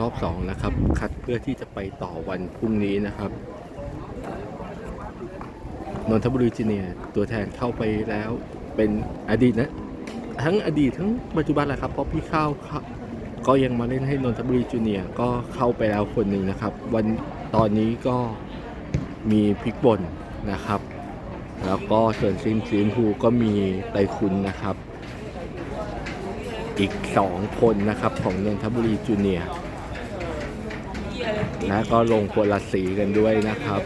รอบสองนะครับ คัดเพื่อที่จะไปต่อวันพรุ่งนี้นะครับนนทบุรีจีเนียตัวแทนเข้าไปแล้วเป็นอดีตนะ ทั้งอดีตทั้งปัจจุบันแหละครับเพราะพี่ข้าวเขาก็ยังมาเล่นให้นนทบุรีจูเนียก็เข้าไปแล้วคนหนึ่งนะครับ วันตอนนี้ก็มีพริกป่นนะครับ แล้วก็ส่วนซิมซีมพูก็มีไตคุณนะครับ อีกสองคนนะครับของนนทบุรีจูเนียร์และก็ลงคนละสีกันด้วยนะครับ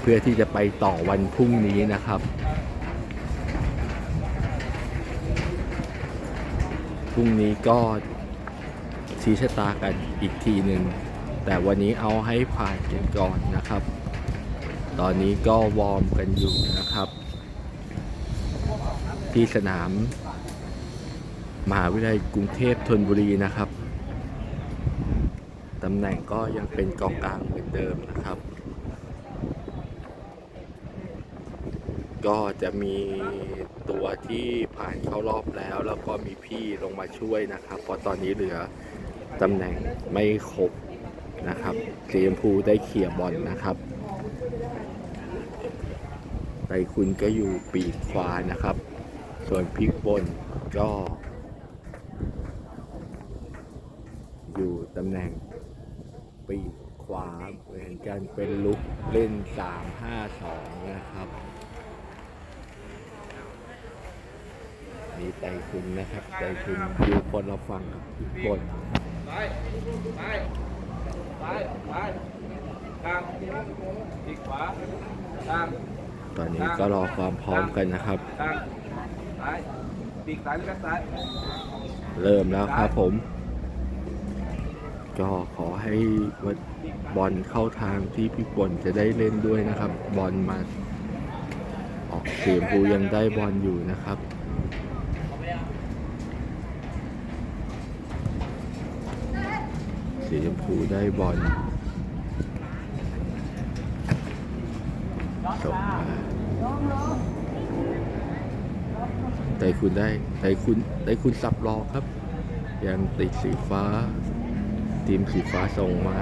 เพื่อที่จะไปต่อวันพรุ่งนี้นะครับพรุ่งนี้ก็ชี้ชะตากันอีกทีหนึ่งแต่วันนี้เอาให้ผ่านกันก่อนนะครับ ตอนนี้ก็วอร์มกันอยู่นะครับ ที่สนาม มหาวิทยาลัยกรุงเทพธนบุรีนะครับตำแหน่งก็ยังเป็นกองกลางเหมือนเดิมนะครับ ก็จะมีตัวที่ผ่านเข้ารอบแล้ว แล้วก็มีพี่ลงมาช่วยนะครับ เพราะตอนนี้เหลือตำแหน่งไม่ครบนะครับสีชมพูได้เขี่ยบอลนะครับไตคุณก็อยู่ปีกขวานะครับ ส่วนพลิกบนก็ อยู่ตำแหน่งปีกขวาเหมือนกันเป็นลุกเล่น 3-5-2 นะครับ นี่ไตรคุณนะครับไตรคุณอยู่คนละฝั่งกับพลิกบนซ้ายซ้ายซ้างอีกขวากลางตอนนี้ก็รอความพร้อมกันนะครับกลางซ้ายปีกซ้ายหรือแบ็คซ้าย เริ่มแล้วครับผม ก็ขอให้บอลเข้าทางที่พี่ปนจะได้เล่นด้วยนะครับ บอลมา ออกเสียงบูยังได้บอลอยู่นะครับสีชมพูได้บอลส่งมาไต่คุณได้ไต่คุณไต่คุณสับรอครับ ยังติดสีฟ้า ทีมสีฟ้าส่งมา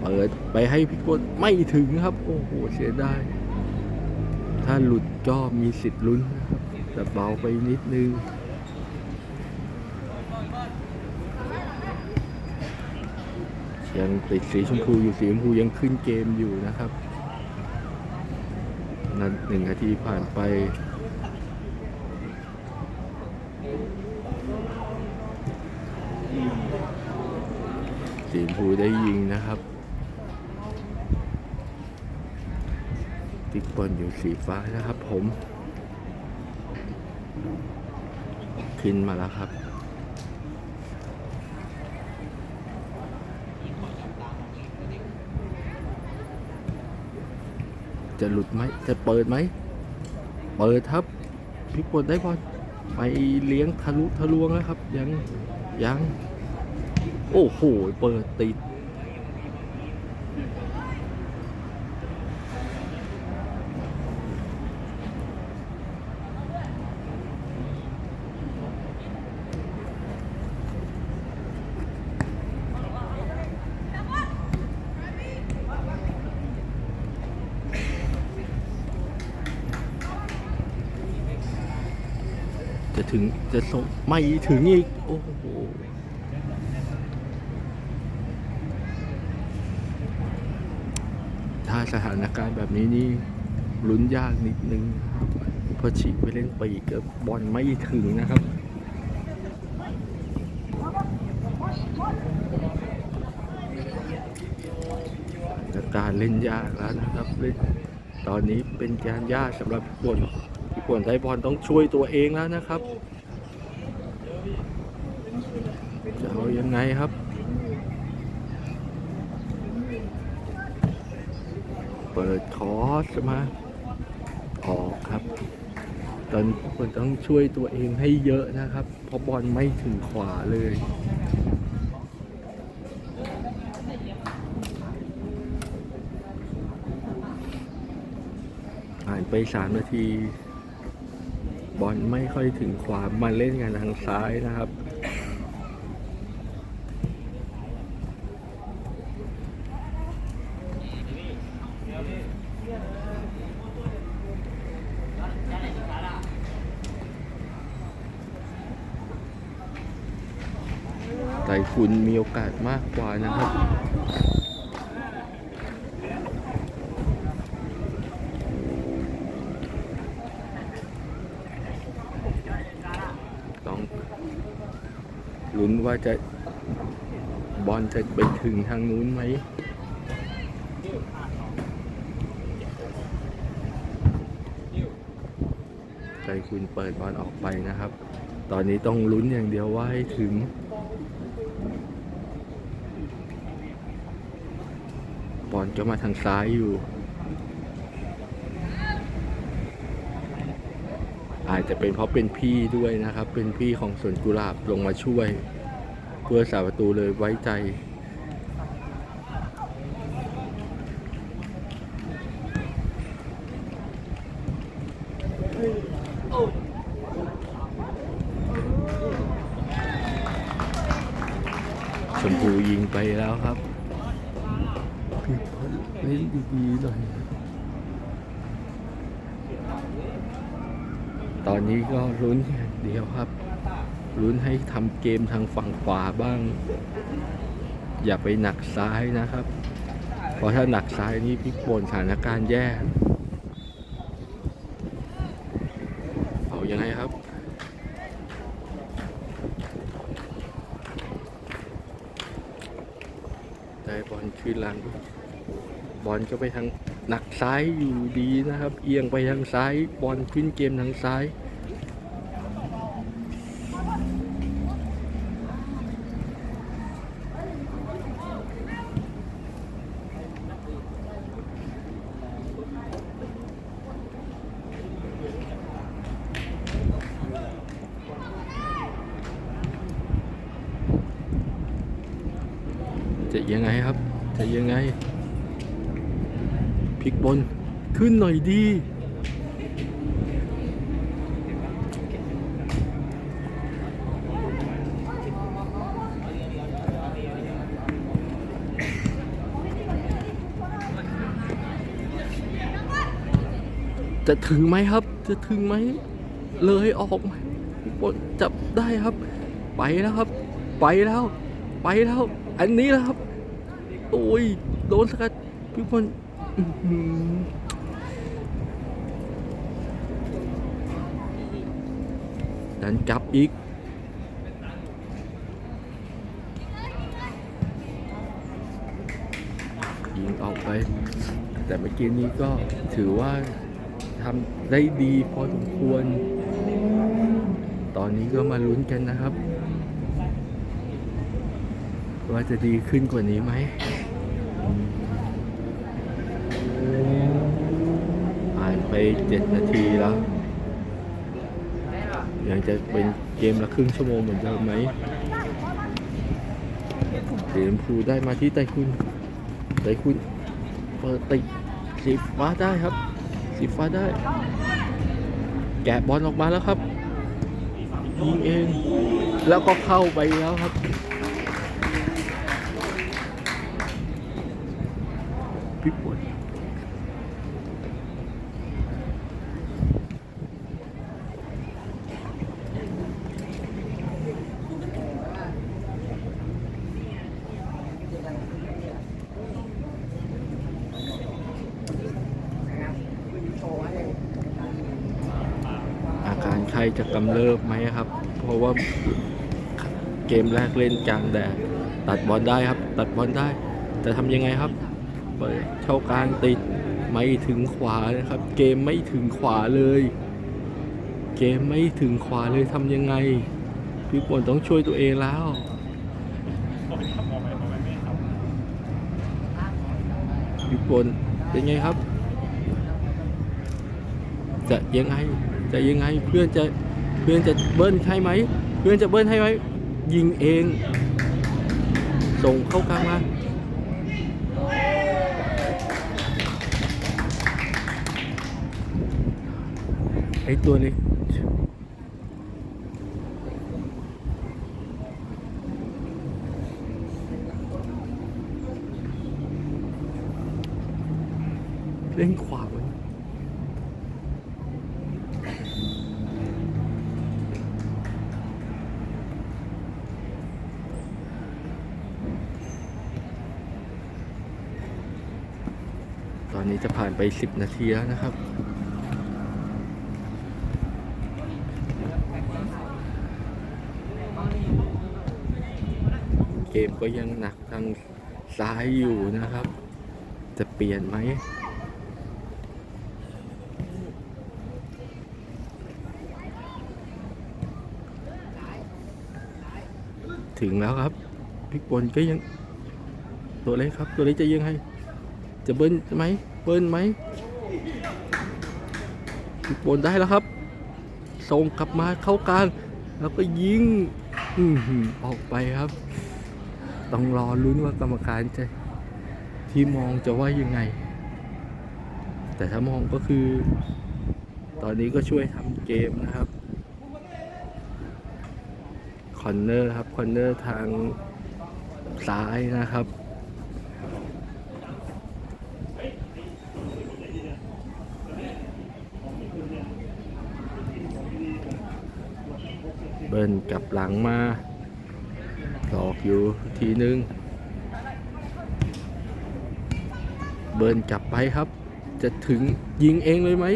เปิดไปให้พิกลไม่ถึงครับ โอ้โห เสียดาย ถ้าหลุดก็มีสิทธิ์ลุ้นนะครับ แต่เบาไปนิดนึงยังติดสีชมพูอยู่สีชมพูยังขึ้นเกมอยู่นะครับนันหนึ่งนาทีผ่านไป สีชมพูได้ยิงนะครับ ติ๊กบอลอยู่สีฟ้านะครับผม ขึ้นมาแล้วครับจะหลุดไหม จะเปิดไหม เปิดครับพิกบอลได้บอลไปเลี้ยงทะลุทะลวงแล้วครับ ยัง ยัง โอ้โห เปิดติด จะถึง จะส่งไม่ถึงอีก โอ้โห ถ้าสถานการณ์แบบนี้นี่ลุ้นยากนิดนึงครับเพราะฉีกไปเล่นปีกกับบอลไม่ถึงนะครับแต่การเล่นยากแล้วนะครับเล่นตอนนี้เป็นการยากสำหรับพี่ปวนพี่ปวนไทยบอลต้องช่วยตัวเองแล้วนะครับ จะเอายังไงครับ เปิดคอร์สมาออกครับ ตอนนี้ควรต้องช่วยตัวเองให้เยอะนะครับ เพราะบอลไม่ถึงขวาเลยผ่านไปสามนาที บอลไม่ค่อยถึงขวามาเล่นกันทางซ้ายนะครับ คุณมีโอกาสมากกว่านะครับต้องลุ้นว่าจะบอลจะไปถึงทางนู้นไหมใจคุณเปิดบอลออกไปนะครับ ตอนนี้ต้องลุ้นอย่างเดียวว่าให้ถึง่อนจะมาทางซ้ายอยู่ อาจจะเป็นเพราะเป็นพี่ด้วยนะครับ เป็นพี่ของสวนกุหลาบลงมาช่วย เพื่อสาประตูเลยไว้ใจ ชมพูยิงไปแล้วครับ พี่พลเล่นดีๆหน่อย ตอนนี้ก็ลุ้นอย่างเดียวครับ ลุ้นให้ทำเกมทางฝั่งขวาบ้าง อย่าไปหนักซ้ายนะครับ เพราะถ้าหนักซ้ายนี่พี่ปนสถานการณ์แย่ เอายังไงครับ ได้บอลขึ้นหลัง บอลก็ไปทางหนักซ้ายอยู่ดีนะครับ เอียงไปทางซ้ายบอลขึ้นเกมทางซ้ายจะยังไงครับ จะยังไงพลิกบนขึ้ น่อยดีจะถึงไหมครับ จะถึงไหม เลยออกไหมพลิกบนจับได้ครับ ไปแล้วครับ ไปแล้ว ไปแล้ว อันนี้แหละครับ โอ้ย โดนสกัดพี่บอลอื้อหือ ดันกลับอีก ยิงออกไป แต่เมื่อกี้นี้ก็ถือว่าทำได้ดีพอสมควร ตอนนี้ก็มาลุ้นกันนะครับ ว่าจะดีขึ้นกว่านี้ไหมผ่านไปเจ็ดนาทีแล้ว ยังจะเป็นเกมละครึ่งชั่วโมงเหมือนเดิมไหมเสียมพูได้มาที่ไตคุณไตคุณเปิดติดสีฟ้าได้ครับ สีฟ้าได้ แกะบอลออกมาแล้วครับยิงเอง แล้วก็เข้าไปแล้วครับ พี่ปวดอาการไข้ จะกำเริบไหมครับ เพราะว่าเกมแรกเล่นกลางแดดตัดบอลได้ครับ ตัดบอลได้จะทำยังไงครับเปิดเข้ากลางติดไม่ถึงขวานะครับ เกมไม่ถึงขวาเลย เกมไม่ถึงขวาเลยทำยังไงพี่ปนต้องช่วยตัวเองแล้วพี่ปนเป็นไงครับ จะยังไง จะยังไงเพื่อนจะเพื่อนจะเบิ้ลใช่ไหมเพื่อนจะเบิ้ลให้ไหมยิงเอง ส่งเข้ากลางมาไอตัวนี้เล่นขวาเลย ไป 10 นาทีแล้วนะครับ เกมก็ยังหนักทางซ้ายอยู่นะครับ จะเปลี่ยนไหมถึงแล้วครับพิกบอลก็ยัง ตัวเล็กครับ ตัวเล็กจะยังไงจะเบิ้ลไหม เบิ้ลไหมพิกบอลได้แล้วครับ ส่งกลับมาเข้ากลางแล้วก็ยิงอื้อหือออกไปครับ ต้องรอลุ้นว่ากรรมการจะที่มองจะว่ายังไง แต่ถ้ามองก็คือ ตอนนี้ก็ช่วยทำเกมนะครับคอนเนอร์ครับคอนเนอร์ทางซ้ายนะครับ เบิ้ลกลับหลังมาหลอกอยู่ทีนึง เบิ้ลกลับไปครับ จะถึงยิงเองเลยไหม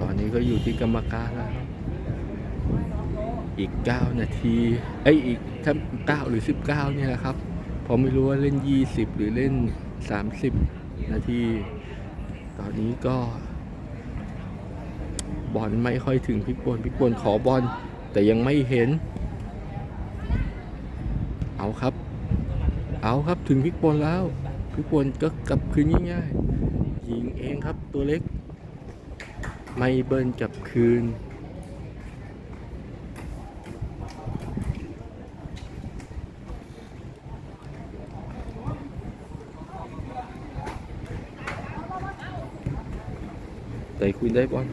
ตอนนี้ก็อยู่ที่กรรมการแล้วอีก 9 นาที เอ้ย อีกถ้า9หรือ 19 เนี่ยแหละครับเพราะไม่รู้ว่าเล่น 20 หรือเล่น 30 นาที ตอนนี้ก็ บอลไม่ค่อยถึงพิกบอลพิกบอลขอบอลแต่ยังไม่เห็น เอาครับ เอาครับถึงพิกบอลแล้ว พิกบอลก็กลับคืนง่ายๆยิงเองครับตัวเล็ก ไม่เบิ้ลกลับคืน แต่คุณได้บอล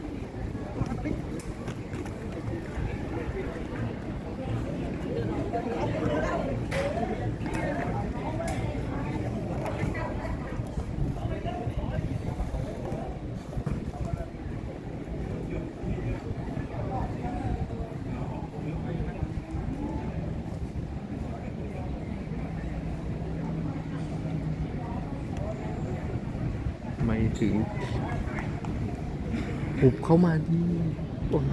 ไม่ถึง หุบเข้ามาดีบอล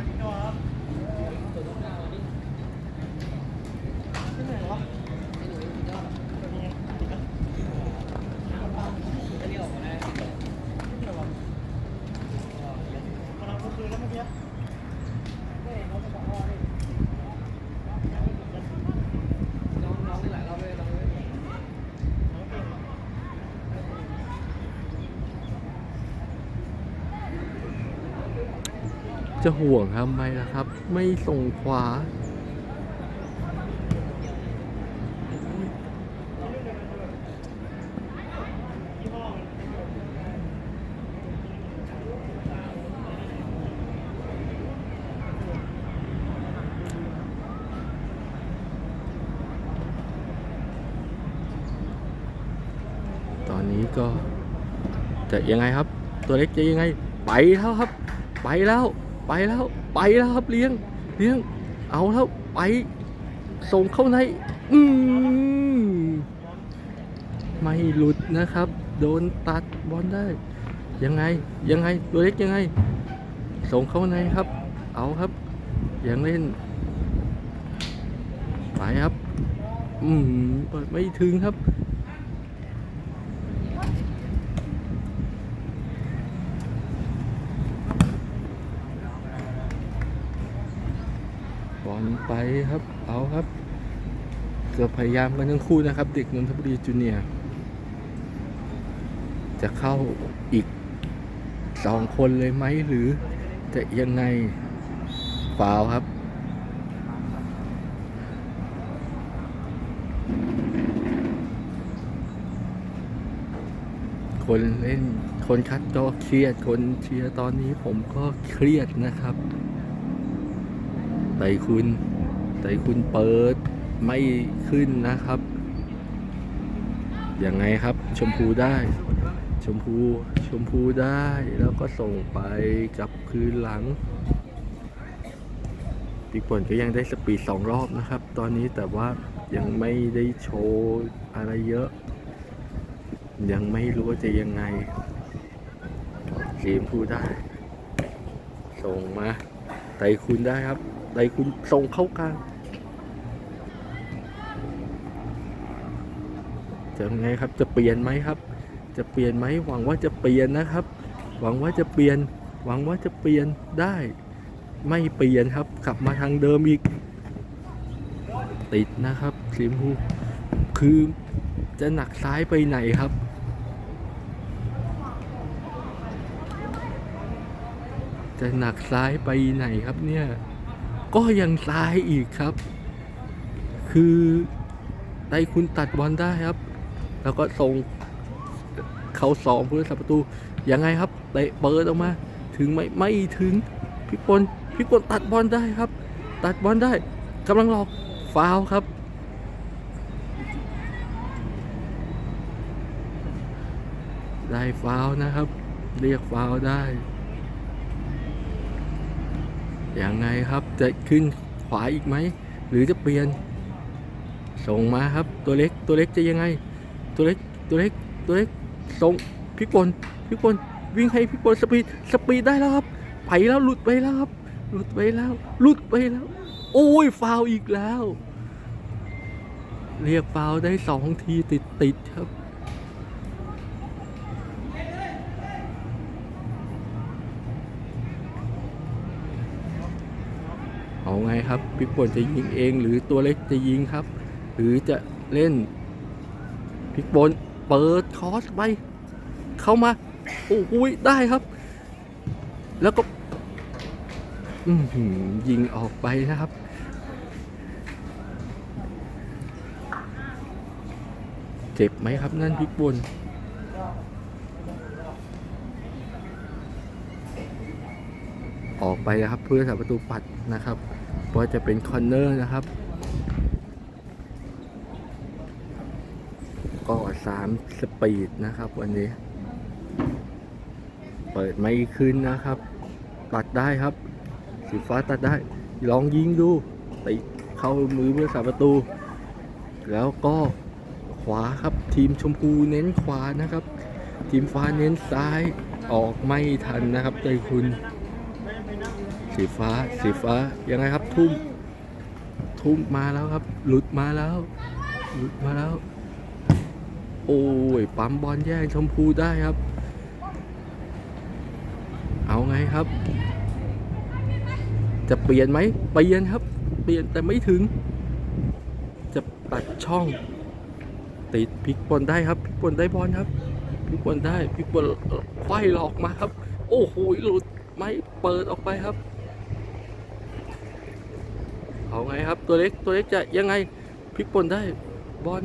จะห่วงทำไมล่ะครับ ไม่ส่งขวา ตอนนี้ก็จะยังไงครับ ตัวเล็กจะยังไง ไปแล้วครับ ไปแล้ว ไปแล้วไปแล้วครับเลี้ยงเลี้ยง เอาแล้วไป ส่งเข้าใน อืมไม่หลุดนะครับ โดนตัดบอลได้ ยังไงยังไงตัวเล็กยังไง ส่งเข้าในครับ เอาครับ ยังเล่น ไปครับ อืมเปิดไม่ถึงครับ บอลไปครับ เอาครับ เกือบพยายามกันทั้งคู่นะครับ เด็กนนทบุรีจูเนียร์จะเข้าอีกสองคนเลยไหมหรือจะยังไงฟาวครับ คนเล่นคนคัดก็เครียดคนเชียร์ตอนนี้ผมก็เครียดนะครับ ไต่คุณไต่คุณเปิดไม่ขึ้นนะครับ ยังไงครับชมพูได้ ชมพูชมพูได้แล้วก็ส่งไปกับคืนหลังปีกป่นก็ยังได้สปีดสองรอบนะครับ ตอนนี้แต่ว่ายังไม่ได้โชว์อะไรเยอะ ยังไม่รู้ว่าจะยังไงสีชมพูได้ ส่งมาไตคุณได้ครับ ไตรคุณส่งเข้ากลางจะยังไงครับจะเปลี่ยนไหมครับ จะเปลี่ยนไหมหวังว่าจะเปลี่ยนนะครับ หวังว่าจะเปลี่ยน หวังว่าจะเปลี่ยนได้ ไม่เปลี่ยนครับขับมาทางเดิมอีก ติดนะครับสีมูคือจะหนักซ้ายไปไหนครับจะหนักซ้ายไปไหนครับเนี่ย ก็ยังซ้ายอีกครับ คือไต้คุณตัดบอลได้ครับ แล้วก็ส่งเขาสองผู้รักษาประตูยังไงครับเตะเปิดออกมา ถึงไหมไม่ถึงพี่ปนพี่ปนตัดบอลได้ครับ ตัดบอลได้กำลังหลอกฟาวครับได้ฟาวนะครับ เรียกฟาวได้ อยังไงครับจะขึ้นขวาอีกไหม หรือจะเปลี่ยน ส่งมาครับตัวเล็กตัวเล็กจะยังไง ตัวเล็กตัวเล็กตัวเล็กส่งพี่กลพี่กลวิ่งให้พี่กลสปีดสปีดได้แล้วครับ ไปแล้วหลุดไปแล้วครับ หลุดไปแล้ว หลุดไปแล้ว โอ้ยฟาวอีกแล้ว เรียกฟาวได้สองทีติดติดครับ เอาไง ครับพี่ป่นจะยิงเองหรือตัวเล็กจะยิงครับ หรือจะเล่นพี่ป่นเปิดคอสไปเข้ามา โอ้โหได้ครับ แล้วก็ยิงออกไปนะครับเจ็บไหมครับนั่นพี่ป่นออกไปนะครับเพื่อสาประตูปัดนะครับ เพราจะเป็นคอนเนอร์นะครับ ก็สามสปีดนะครับวันนี้ เปิดไม่ขึ้นนะครับ ตัดได้ครับ สีฟ้าตัดได้ ลองยิงดูติเข้ามือเพื่อสาประตู แล้วก็ขวาครับทีมชมพูเน้นขวานะครับ ทีมฟ้าเน้นซ้ายออกไม่ทันนะครับใจคุณ สีฟ้าสีฟ้ายังไงครับ ทุ่ม ทุ่มมาแล้วครับ หลุดมาแล้ว หลุดมาแล้ว โอ้ย ปั๊มบอลแย่งชมพูได้ครับ เอาไงครับ จะเปลี่ยนไหมเปลี่ยนครับ เปลี่ยนแต่ไม่ถึง จะตัดช่อง ติดพลิกบอลได้ครับพลิกบอลได้บอลครับพลิกบอลได้พลิกบอลไขว้หลอกมาครับ โอ้โหหลุดไม่เปิดออกไปครับ เอาไงครับ ตัวเล็กตัวเล็กจะยังไงพลิกบอลได้บอล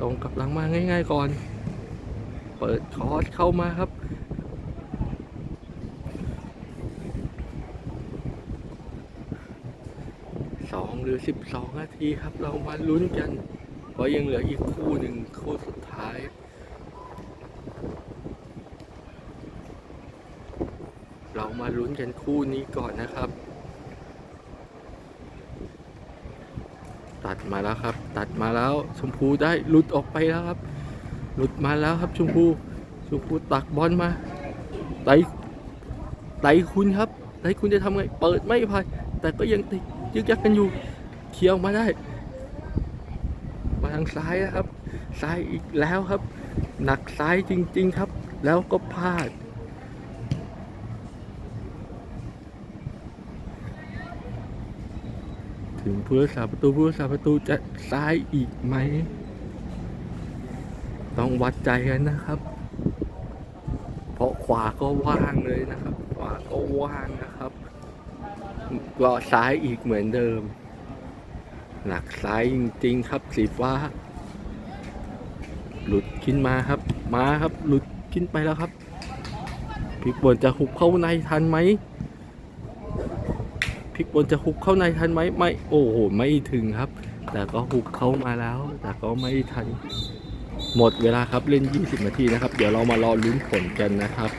ส่งกลับหลังมาง่าย ๆ ก่อน เปิดคอร์สเข้ามาครับสองหรือสิบสองนาทีครับ เรามาลุ้นกันเพราะยังเหลืออีกคู่หนึ่งคู่สุดท้ายเรามาลุ้นกันคู่นี้ก่อนนะครับ ตัดมาแล้วครับ ตัดมาแล้วชมพูได้หลุดออกไปแล้วครับ หลุดมาแล้วครับชมพูชมพูตักบอลมาไตไตคุณครับไตคุณจะทำไง เปิดไม่ผ่านแต่ก็ยังติดยึกยักกันอยู่เคี้ยวมาได้ มาทางซ้ายนะครับ ซ้ายอีกแล้วครับ หนักซ้ายจริง ๆครับ แล้วก็พลาด ถึง ผู้รักษาประตูผู้รักษาประตูจะซ้ายอีกไหม ต้องวัดใจกันนะครับ เพราะขวาก็ว่างเลยนะครับ ขวาก็ว่างนะครับก็ซ้ายอีกเหมือนเดิม หนักซ้ายจริงๆครับสีฟ้า หลุดขึ้นมาครับ มาครับ หลุดขึ้นไปแล้วครับพลิกบอลจะหุบเข้าในทันไหม พลิกบนจะฮุกเข้าในทันไหมไม่โอ้โหไม่ถึงครับ แต่ก็ฮุกเข้ามาแล้ว แต่ก็ไม่ทัน หมดเวลาครับเล่น 20 นาทีนะครับ เดี๋ยวเรามารอลุ้นผลกันนะครับ